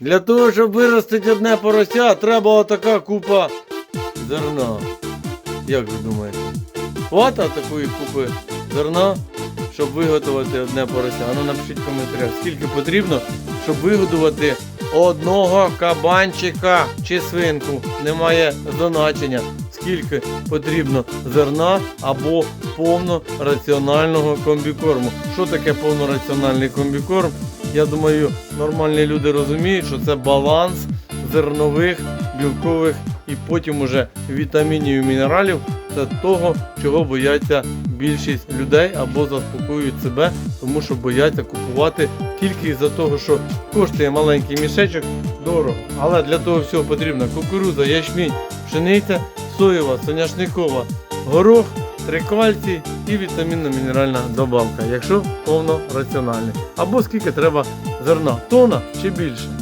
Для того, щоб виростити одне порося, треба отака купа зерна. Як ви думаєте? Хвата такої купи зерна, щоб виготовити одне порося? Ану напишіть в коментарях, скільки потрібно, щоб виготовити одного кабанчика чи свинку. Немає значення, скільки потрібно зерна або повнораціонального комбікорму. Що таке повнораціональний комбікорм? Я думаю, нормальні люди розуміють, що це баланс зернових, білкових і потім уже вітамінів і мінералів. Це того, чого бояться більшість людей або заспокоюють себе, тому що бояться купувати тільки із-за того, що коштує маленький мішечок дорого. Але для того всього потрібна кукурудза, ячмінь, пшениця, соєва, соняшникова, горох, трикальцій і вітамінно-мінеральна добавка, якщо повно раціональний. Або скільки треба зерна, тона чи більше.